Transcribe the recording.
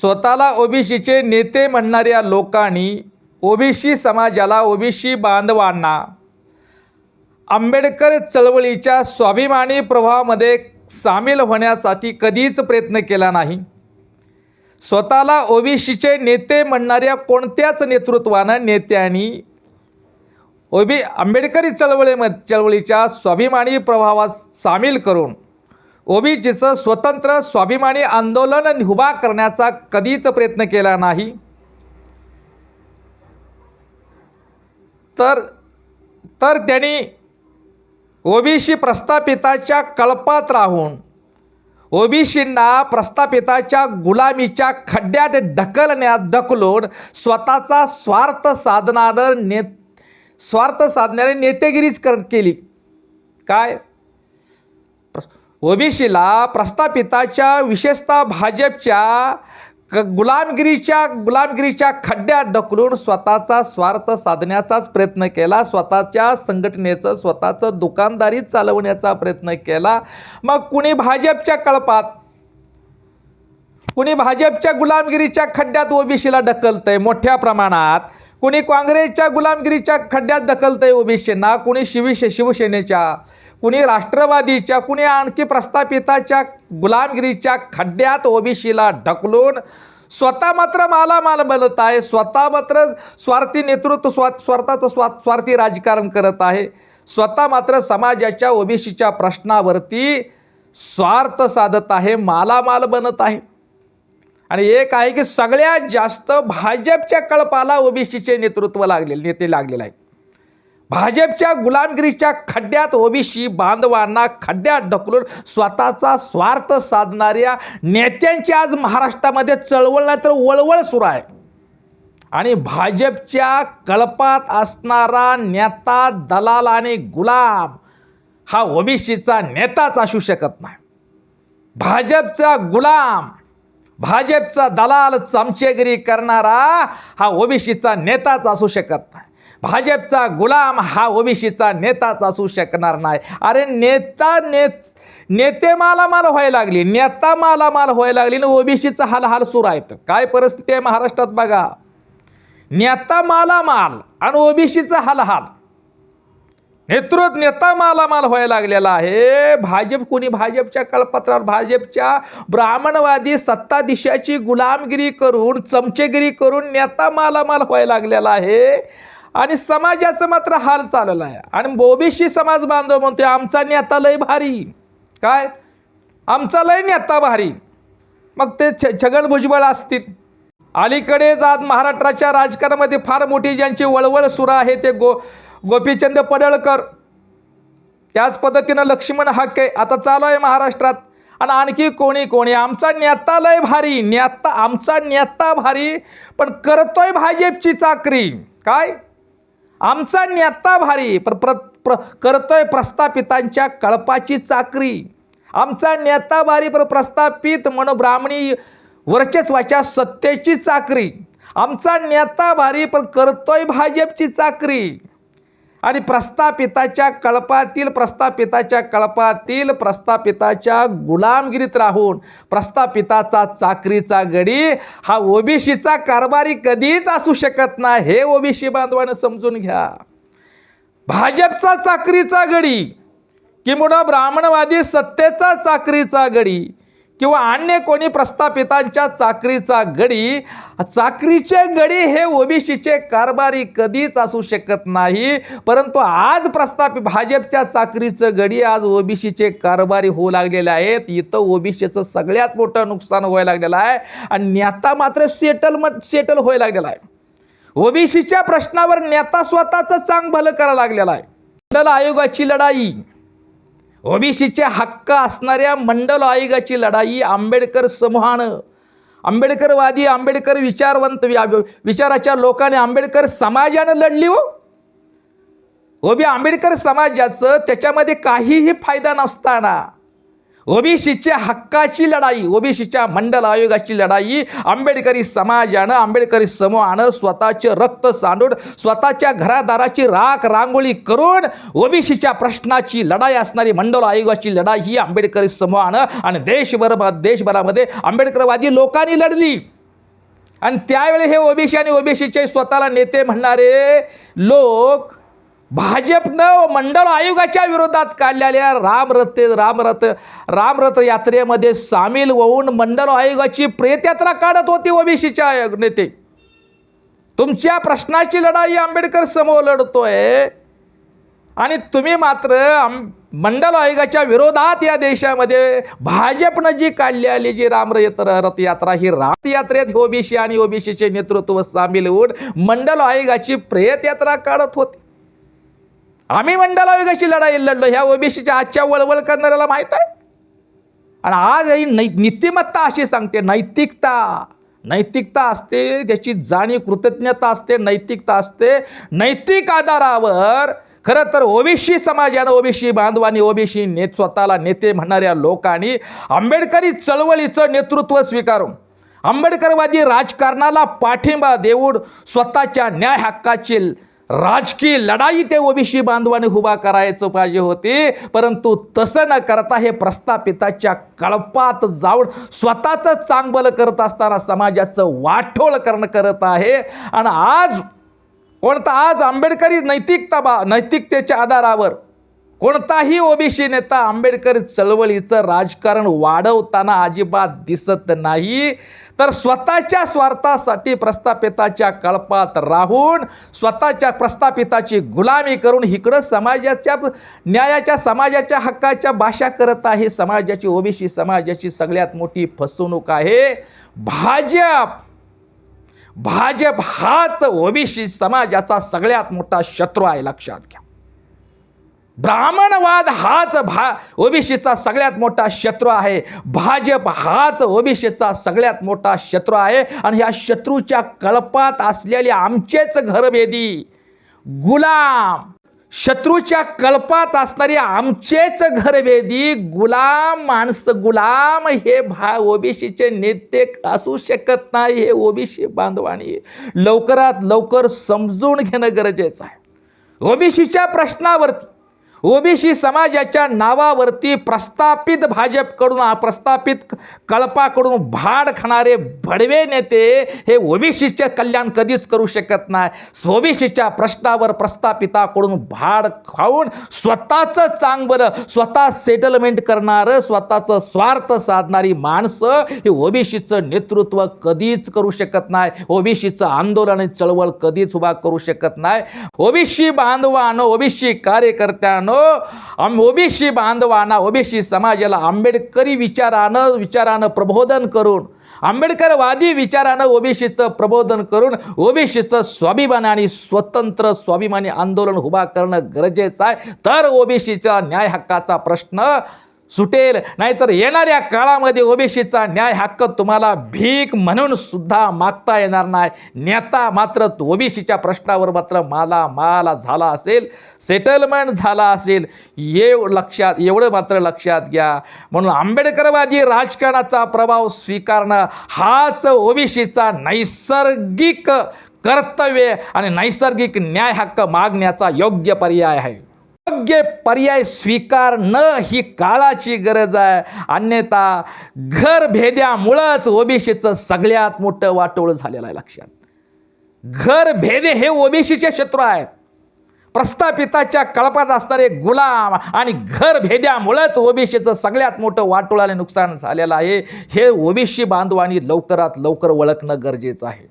स्वतःला ओबीसीचे नेते म्हणणाऱ्या लोकांनी ओबीसी समाजाला ओबीसी बांधवांना आंबेडकर चळवळीच्या स्वाभिमानी प्रवाहामध्ये सामील होण्यासाठी कधीच प्रयत्न केला नाही. स्वतःला ओबीसीचे नेते म्हणणाऱ्या कोणत्याच नेतृत्वानं नेत्यांनी ओबी आंबेडकरी चळवळीम चळवळीच्या स्वाभिमानी प्रभावात सामील करून ओबीसीचं स्वतंत्र स्वाभिमानी आंदोलन उभा करण्याचा कधीच प्रयत्न केला नाही. तर तर त्यांनी ओबीसी प्रस्थापिताच्या कळपात राहून ओबीसींना प्रस्थापिताच्या गुलामीच्या खड्ड्यात ढकलण्यात ढकलून स्वतःचा स्वार्थ साधणारं ने स्वार्थ साधणारे नेतेगिरीच कर केली. काय? ओबीसीला प्रस्थापिताच्या विशेषतः भाजपच्या क गुलामगिरीच्या गुलामगिरीच्या खड्ड्यात ढकलून स्वतःचा स्वार्थ साधण्याचाच प्रयत्न केला. स्वतःच्या संघटनेचं स्वतःचं दुकानदारी चालवण्याचा प्रयत्न केला. मग कुणी भाजपच्या कळपात कुणी भाजपच्या गुलामगिरीच्या खड्ड्यात ओबीसीला ढकलतंय? मोठ्या प्रमाणात. कुणी काँग्रेसच्या गुलामगिरीच्या खड्ड्यात ढकलतंय ओबीसींना? कुणी शिवसे शिवसेनेच्या? कुणी राष्ट्रवादीच्या कुणी आणखी प्रस्थापिताच्या गुलामगिरीच्या खड्ड्यात ओबीसीला ढकलून स्वतः मात्र मालामाल बनत आहे स्वतः मात्र स्वार्थी नेतृत्व स्वा स्वार्थाचं स्वा स्वार्थी राजकारण करत आहे. स्वतः मात्र समाजाच्या ओबीसीच्या प्रश्नावरती स्वार्थ साधत आहे मालामाल बनत आहे. आणि एक आहे की सगळ्यात जास्त भाजपच्या कळपाला ओबीसीचे नेतृत्व लागलेले नेते लागलेले आहे भाजपच्या गुलामगिरीच्या खड्ड्यात ओबीसी बांधवांना खड्ड्यात ढकलून स्वतःचा स्वार्थ साधणाऱ्या नेत्यांची आज महाराष्ट्रामध्ये चळवळ नाही तर वळवळ सुरू आहे. आणि भाजपच्या कळपात असणारा नेता दलाल आणि गुलाम हा ओबीसीचा नेताच असू शकत नाही. भाजपचा गुलाम भाजपचा दलाल चमचेगिरी करणारा हा ओबीसीचा नेताच असू शकत नाही. भाजपचा गुलाम हा ओबीसीचा नेताच असू शकणार नाही. अरे नेता नेत नेते मालामाल व्हायला लागली. नेता मालामाल व्हायला लागली आणि ओबीसीचा हाल हाल सुरू आहेत. काय परिस्थिती आहे महाराष्ट्रात बघा. नेता मालामाल आणि ओबीसीचा हालहाल. नेतृत्व नेता मालामाल व्हायला लागलेला आहे. भाजप कोणी? भाजपच्या कळपत्रावर भाजपच्या ब्राह्मणवादी सत्ताधीशाची गुलामगिरी करून चमचेगिरी करून नेता मालामाल व्हायला लागलेला आहे. आणि समाजाचं मात्र हाल चाललं आहे. आणि ओबीसी समाज बांधव म्हणतो आमचा नेता लय भारी. काय? आमचा लय नेता भारी. मग ते छ छगन भुजबळ असतील. अलीकडेच आज महाराष्ट्राच्या राजकारणामध्ये फार मोठी ज्यांची वळवळ सुरू आहे ते गो गोपीचंद पडळकर. त्याच पद्धतीनं लक्ष्मण हाके. आता चालू आहे महाराष्ट्रात. आणि आणखी कोणी कोणी? आमचा नेता लय भारी. नेता आमचा नेता भारी पण करतोय भाजपची चाकरी. काय? आमचा नेता भारी प्र प्र प्र करतोय प्रस्थापितांच्या कळपाची चाकरी. आमचा नेता भारी प्र प्रस्थापित मनोब्राह्मणी ब्राह्मणी वर्चस्वाच्या सत्तेची चाकरी. आमचा नेता भारी पण करतोय भाजपची चाकरी. आणि प्रस्थापिताच्या कळपातील प्रस्थापिताच्या कळपातील प्रस्थापिताच्या गुलामगिरीत राहून प्रस्थापिताचा चाकरीचा गडी हा ओबीसीचा कारभारी कधीच असू शकत नाही. हे ओबीसी बांधवानं समजून घ्या. भाजपचा चाकरीचा गडी किंवा ब्राह्मणवादी सत्तेचा चाकरीचा गडी किंवा अन्य कोणी प्रस्थापितांच्या चाकरीचा गडी चाकरीचे गडी हे ओबीसीचे कारभारी कधीच असू शकत नाही. परंतु आज प्रस्थापित भाजपच्या चाकरीचं गडी आज ओबीसीचे कारभारी होऊ लागलेले आहेत. इथं ओबीसीचं सगळ्यात मोठं नुकसान व्हायला लागलेलं आहे आणि नेता मात्र सेटल सेटल व्हायला लागलेला आहे. ओबीसीच्या प्रश्नावर नेता स्वतःचं चांग भलं करायला लागलेला आहे. आयोगाची लढाई. ओबीसीचे हक्क असणाऱ्या मंडल आयोगाची लढाई आंबेडकर समूहानं. आंबेडकरवादी आंबेडकर विचारवंत विचाराच्या लोकांनी आंबेडकर समाजानं लढली हो. ओबी आंबेडकर समाजाचं त्याच्यामध्ये काहीही फायदा नसताना ओबीसीच्या हक्काची लढाई ओबीसीच्या मंडल आयोगाची लढाई आंबेडकरी समाजानं आंबेडकरी समूहानं स्वतःचे रक्त सांडून स्वतःच्या घरादाराची राख रांगोळी करून ओबीसीच्या प्रश्नाची लढाई असणारी मंडल आयोगाची लढाई ही आंबेडकरी समूहानं आणि देशभर देशभरामध्ये आंबेडकरवादी लोकांनी लढली. आणि त्यावेळी हे ओबीसी आणि ओबीसीचे स्वतःला नेते म्हणणारे लोक भाजपनं मंडळ आयोगाच्या विरोधात काढलेल्या रामरथ रामरथ रामरथ यात्रेमध्ये सामील होऊन मंडळ आयोगाची प्रेतयात्रा काढत होती ओबीसीच्या नेते. तुमच्या प्रश्नाची लढाई आंबेडकर समोर लढतोय. आणि तुम्ही मात्र आम- मंडल आयोगाच्या विरोधात या देशामध्ये भाजपनं जी काढलेली जी रामरयत्र रथयात्रा ही रथयात्रेत ओबीसी आणि ओबीसीचे नेतृत्व सामील होऊन मंडल आयोगाची प्रेत यात्रा काढत होती. आम्ही मंडला आयोगाची लढाई लढलो. ह्या ओबीसीच्या आजच्या वळवळ करणाऱ्याला माहीत आहे? आणि आज ही नै नीतिमत्ता अशी सांगते नैतिकता. नैतिकता असते त्याची जाणीव कृतज्ञता असते नैतिकता असते. नैतिक आधारावर खरं तर ओबीसी समाजानं ओबीसी बांधवांनी ओबीसी ने स्वतःला नेते म्हणणाऱ्या लोकांनी आंबेडकरी चळवळीचं नेतृत्व स्वीकारून आंबेडकरवादी राजकारणाला पाठिंबा देऊन स्वतःच्या न्याय हक्काची राजकीय लढाई ते ओबीसी बांधवाने उभा करायचं पाहिजे होते परंतु तसं न करता हे प्रस्थापिताच्या कळपात जाऊन स्वतःचं चांगबल करत असताना समाजाचं वाठोळ करणं करत आहे. आणि आज कोणता आज आंबेडकरी नैतिकता बा नैतिकतेच्या आधारावर कोणताही ओबीसी नेता आंबेडकर चळवळीचं राजकारण वाढवताना अजिबात दिसत नाही. तर स्वतःच्या स्वार्थासाठी प्रस्थापिताच्या कळपात राहून स्वतःच्या प्रस्थापिताची गुलामी करून इकडं समाजाच्या न्यायाच्या समाजाच्या हक्काच्या भाषा करत आहे. समाजाची ओबीसी समाजाची सगळ्यात मोठी फसवणूक आहे. भाजप भाजप हाच ओबीसी समाजाचा सगळ्यात मोठा शत्रू आहे लक्षात घ्या. ब्राह्मणवाद हाच भा ओबीसीचा सगळ्यात मोठा शत्रू आहे. भाजप हाच ओबीसीचा सगळ्यात मोठा शत्रू आहे. आणि ह्या शत्रूच्या कळपात असलेली आमचेच घरभेदी गुलाम. शत्रूच्या कल्पात असणारी आमचेच घरभेदी गुलाम माणसं गुलाम हे भा ओबीसीचे नेते असू शकत नाही हे ओबीसी बांधवाणी लवकरात लवकर समजून घेणं गरजेचं आहे. ओबीसीच्या प्रश्नावरती ओबीसी समाजाच्या नावावरती प्रस्थापित भाजपकडून प्रस्थापित कळपाकडून भाड खाणारे भडवे नेते हे ओबीसीचे कल्याण कधीच करू शकत नाही. ओबीसीच्या प्रश्नावर प्रस्थापिताकडून भाड खाऊन स्वतःचं चांगलं स्वतः सेटलमेंट करणारं स्वतःचं स्वार्थ साधणारी माणसं हे ओबीसीचं नेतृत्व कधीच करू शकत नाही. ओबीसीचं आंदोलन आणि चळवळ कधीच उभा करू शकत नाही. ओबीसी बांधवानं ओबीसी कार्यकर्त्यानं ओबीसी बांधवांना ओबीसी समाजाला आंबेडकरी विचारानं विचारानं प्रबोधन करून आंबेडकरवादी विचारानं ओबीसीचं प्रबोधन करून ओबीसीचं स्वाभिमान आणि स्वतंत्र स्वाभिमानी आंदोलन उभा करणं गरजेचं आहे. तर ओबीसीचा न्याय हक्काचा प्रश्न सुटेल. नाहीतर येणाऱ्या काळामध्ये ओबीसीचा न्याय हक्क तुम्हाला भीक म्हणून सुद्धा मागता येणार नाही. नेता मात्र ओबीसीच्या प्रश्नावर मात्र माला माला झाला असेल. सेटलमेंट झाला असेल. एव लक्षात एवढं मात्र लक्षात घ्या. म्हणून आंबेडकरवादी राजकारणाचा प्रभाव स्वीकारणं हाच ओबीसीचा नैसर्गिक कर्तव्य आणि नैसर्गिक न्याय हक्क मागण्याचा योग्य पर्याय आहे. योग्य पर्याय स्वीकारणं ही काळाची गरज आहे. अन्यथा घर भेद्यामुळंच ओबीसीचं सगळ्यात मोठं वाटोळ झालेलं आहे लक्षात. घर भेदे हे ओबीसीचे शत्रू आहेत. प्रस्थापिताच्या कळपात असणारे गुलाम आणि घर भेद्यामुळंच ओबीसीचं सगळ्यात मोठं वाटोळाने नुकसान झालेलं आहे. हे ओबीसी बांधवांनी लवकरात लवकर ओळखणं गरजेचं आहे.